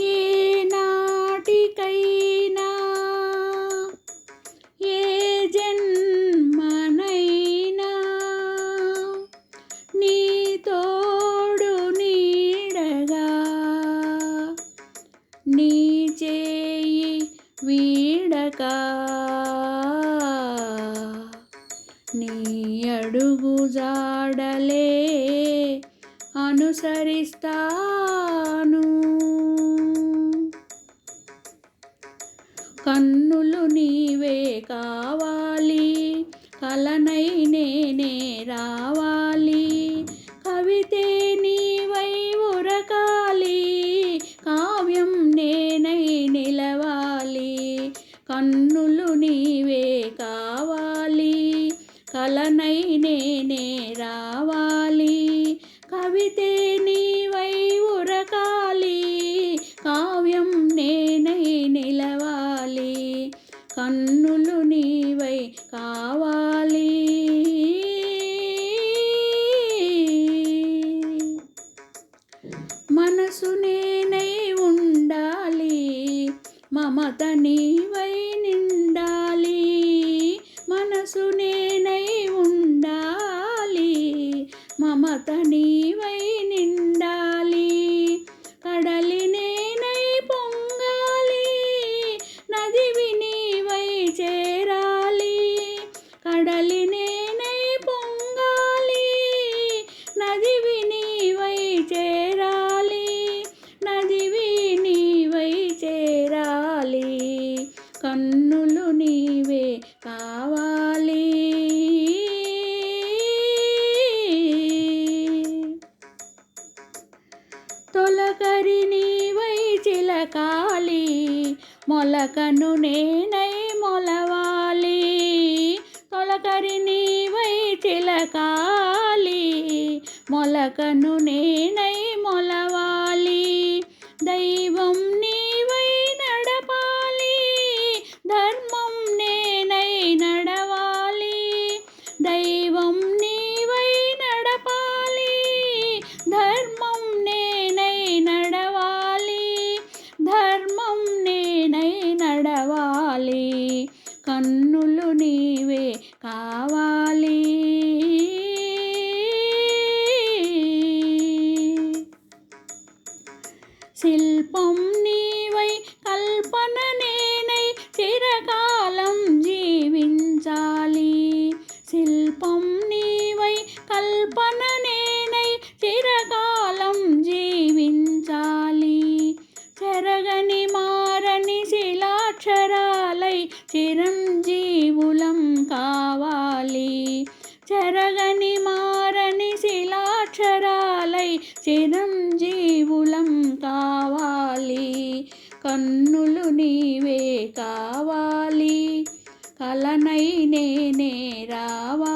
ఏ నాటికైనా ఏ జన్మనైనా నీ తోడు నీడగా నీ చేయి వీడక నీ అడుగు జాడలే అనుసరిస్తాను. కన్నులు నీవే కావాలి. కలనై నేనే రావాలి. కవితే నీవై ఉరకాలి. కావ్యం నేనై నిలవాలి. కన్నులు నీవే కావాలి. కలనై నేనే రావాలి. కవితే కన్నులు నీవై కావాలి. మనసు నేనై ఉండాలి. మమత నీవై నిండాలి. మనసు నేనై ఉండాలి. మమత నీ కావాలి. తొలకరి నీవై చిలకాలి. మొలకను నేనై మొలవాలి. తొలకరి నీవై చిలకాలి. మొలకను నేనై మొలవాలి. దైవం నీ నీవై కల్పన నేనై చిరకాలం జీవించాలి. చెరగని మారని శిలాక్షరాలై చిరంజీవులం కావాలి. చెరగని మారని శిలాక్షరాలై చిరంజీవులం కావాలి. కన్నులు నీవే కావాలి. కలనై నేనే రావాలి.